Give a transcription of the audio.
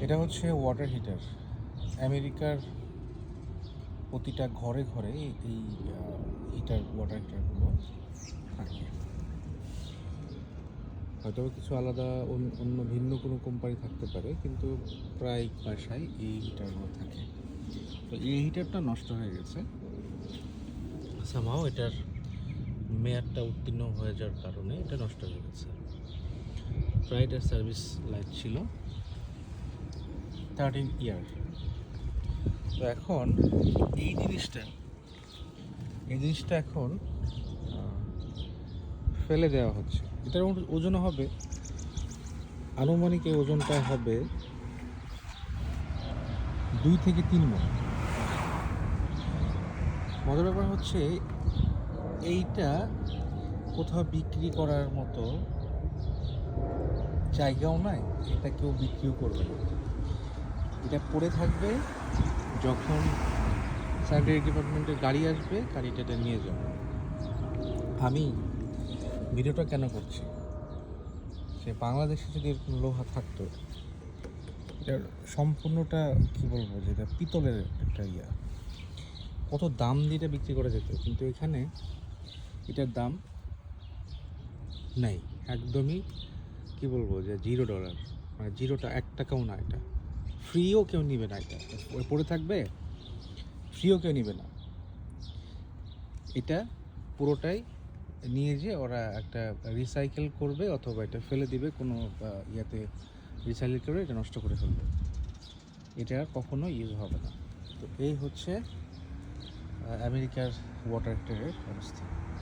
এটা হচ্ছে water heater আমেরিকার প্রতিটা ঘরে ঘরে এই হিটার ওয়াটার হিটারগুলো থাকে। হয়তো কিছু আলাদা অন- অন্য ভিন্ন কোনো কোম্পানি থাকতে পারে, কিন্তু প্রায় বাসায় এই হিটারগুলো থাকে। তো এই হিটারটা নষ্ট হয়ে গেছে। সামাও এটার মেয়াদটা উত্তীর্ণ হয়ে যাওয়ার কারণে এটা নষ্ট হয়ে গেছে। প্রায় এটার সার্ভিস লাইট ছিল। থার্টিন ইয়ার তো এখন এই জিনিসটা এই জিনিসটা এখন ফেলে দেওয়া হচ্ছে। এটার ওজন হবে আনুমানিক এই ওজনটা হবে দুই থেকে তিন মন। মজার ব্যাপার হচ্ছে, এইটা কোথাও বিক্রি করার মতো জায়গাও নাই, এটা কেউ বিক্রিও করবে না। এটা পড়ে থাকবে যখন স্যানিটারি ডিপার্টমেন্টের গাড়ি আসবে, গাড়িটা এটা নিয়ে যাবে। আমি ভিডিওটা কেন করছি? সে বাংলাদেশে যদি এরকম লোহা থাকতো এটার সম্পূর্ণটা কি বলব যে এটা পিতলের একটা ইয়া। কত দাম দিয়ে এটা বিক্রি করা যেত, কিন্তু এখানে এটার দাম নেই। একদমই কি বলব যে জিরো ডলার মানে জিরোটা, এক টাকাও না এটা। ফ্রিও কেউ নিবে না এটা। পড়ে থাকবে, ফ্রিও কেউ নিবে না। এটা পুরোটাই নিয়ে যে ওরা একটা রিসাইকেল করবে অথবা এটা ফেলে দিবে, কোনো ইয়াতে রিসাইকেল করে এটা নষ্ট করে ফেলবে। এটা আর কখনো ইউজ হবে না। তো এই হচ্ছে আমেরিকার ওয়াটার হিটারের অবস্থা।